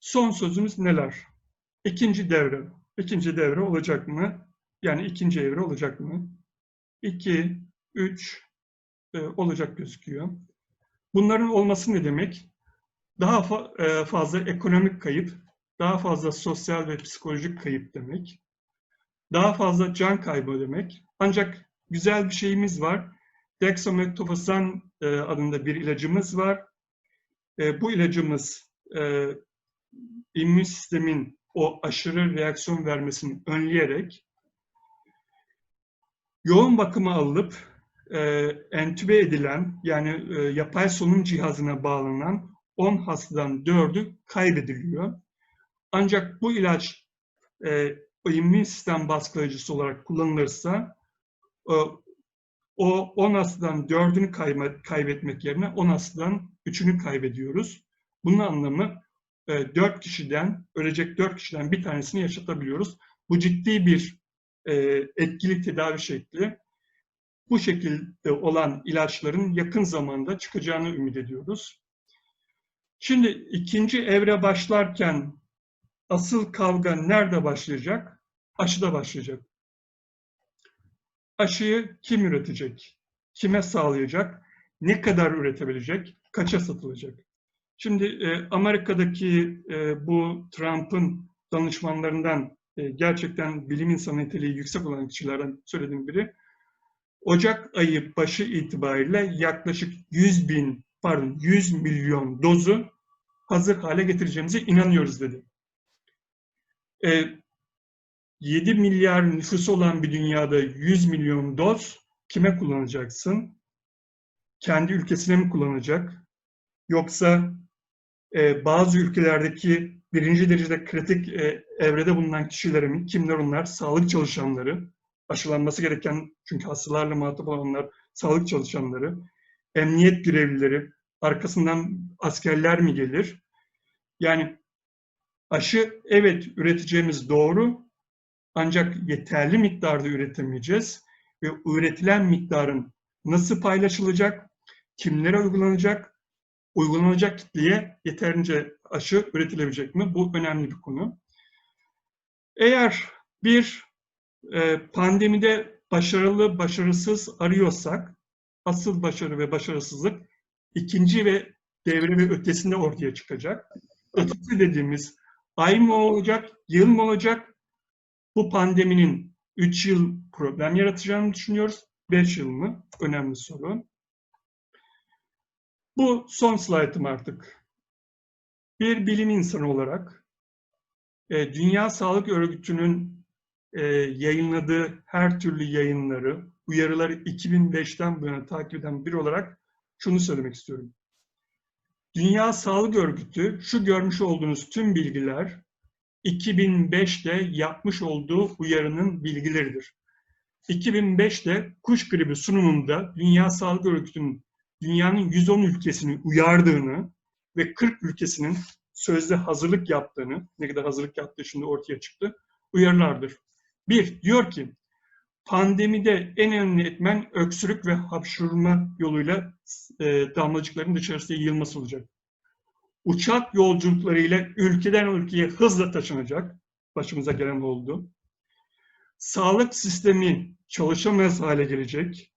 Son sözümüz neler? İkinci devre. İkinci devre olacak mı? Yani ikinci evre olacak mı? İki, üç e, olacak gözüküyor. Bunların olması ne demek? Daha fa- e, fazla ekonomik kayıp, daha fazla sosyal ve psikolojik kayıp demek. Daha fazla can kaybı demek. Ancak güzel bir şeyimiz var. Dexamethasone e, adında bir ilacımız var. E, bu ilacımız e, immün sistemin o aşırı reaksiyon vermesini önleyerek yoğun bakıma alınıp e, entübe edilen yani e, yapay solunum cihazına bağlanan 10 hastadan 4'ü kaybediliyor. Ancak bu ilaç e, immün sistem baskılayıcısı olarak kullanılırsa e, o 10 hastadan 4'ünü kayma- kaybetmek yerine 10 hastadan 3'ünü kaybediyoruz. Bunun anlamı e, 4 kişiden, ölecek 4 kişiden bir tanesini yaşatabiliyoruz. Bu ciddi bir e, etkili tedavi şekli. Bu şekilde olan ilaçların yakın zamanda çıkacağını ümit ediyoruz. Şimdi ikinci evre başlarken asıl kavga nerede başlayacak? Aşıda başlayacak. Aşıyı kim üretecek? Kime sağlayacak? Ne kadar üretebilecek? Kaça satılacak? Şimdi e, Amerika'daki e, bu Trump'ın danışmanlarından e, gerçekten bilim insanı niteliği yüksek olan kişilerden söylediğim biri Ocak ayı başı itibariyle yaklaşık 100 bin, pardon 100 milyon dozu hazır hale getireceğimize inanıyoruz dedi. E, 7 milyar nüfusu olan bir dünyada 100 milyon doz kime kullanacaksın? Kendi ülkesine mi kullanacak? Yoksa e, bazı ülkelerdeki birinci derecede kritik e, evrede bulunan kişilere mi? Kimler onlar? Sağlık çalışanları, aşılanması gereken çünkü hastalarla muhatap olanlar, sağlık çalışanları, emniyet görevlileri, arkasından askerler mi gelir? Yani aşı evet üreteceğimiz doğru ancak yeterli miktarda üretemeyeceğiz ve üretilen miktarın nasıl paylaşılacak, kimlere uygulanacak, uygulanacak kitleye yeterince aşı üretilebilecek mi? Bu önemli bir konu. Eğer bir e, pandemide başarılı, başarısız arıyorsak, asıl başarı ve başarısızlık ikinci ve devre ve ötesinde ortaya çıkacak. Ötesi dediğimiz ay mı olacak, yıl mı olacak? Bu pandeminin 3 yıl problem yaratacağını düşünüyoruz. 5 yıl mı? Önemli soru. Bu son slaytım artık. Bir bilim insanı olarak e, Dünya Sağlık Örgütü'nün e, yayınladığı her türlü yayınları, uyarıları 2005'ten bu yana takip eden biri olarak şunu söylemek istiyorum. Dünya Sağlık Örgütü şu görmüş olduğunuz tüm bilgiler 2005'te yapmış olduğu uyarının bilgileridir. 2005'te kuş gribi sunumunda Dünya Sağlık Örgütü'nün dünyanın 110 ülkesini uyardığını ve 40 ülkesinin sözde hazırlık yaptığını, ne kadar hazırlık yaptığı şimdi ortaya çıktı, uyarılardır. Bir, diyor ki, pandemide en önemli etmen öksürük ve hapşurma yoluyla e, damlacıkların dışarısına yayılması olacak. Uçak yolculuklarıyla ülkeden ülkeye hızla taşınacak. Başımıza gelen oldu. Sağlık sistemi çalışamaz hale gelecek.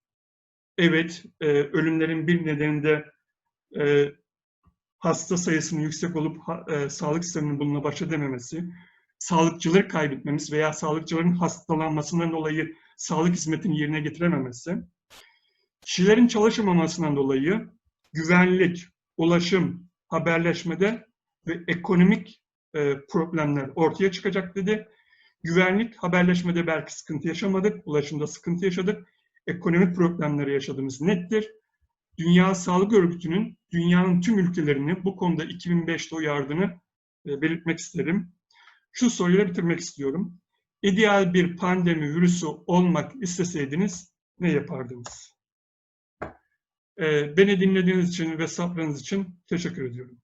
Evet, e, ölümlerin bir nedeni de e, hasta sayısının yüksek olup e, sağlık sisteminin bununla baş edememesi, sağlıkçıları kaybetmemiz veya sağlıkçıların hastalanmasından dolayı sağlık hizmetini yerine getirememesi, kişilerin çalışamamasından dolayı güvenlik, ulaşım, haberleşmede ve ekonomik e, problemler ortaya çıkacak dedi. Güvenlik, haberleşmede belki sıkıntı yaşamadık, ulaşımda sıkıntı yaşadık, ekonomik problemleri yaşadığımız nettir. Dünya Sağlık Örgütü'nün dünyanın tüm ülkelerini bu konuda 2005'te uyardığını e, belirtmek isterim. Şu soruyla bitirmek istiyorum. İdeal bir pandemi virüsü olmak isteseydiniz ne yapardınız? E, beni dinlediğiniz için ve sabrınız için teşekkür ediyorum.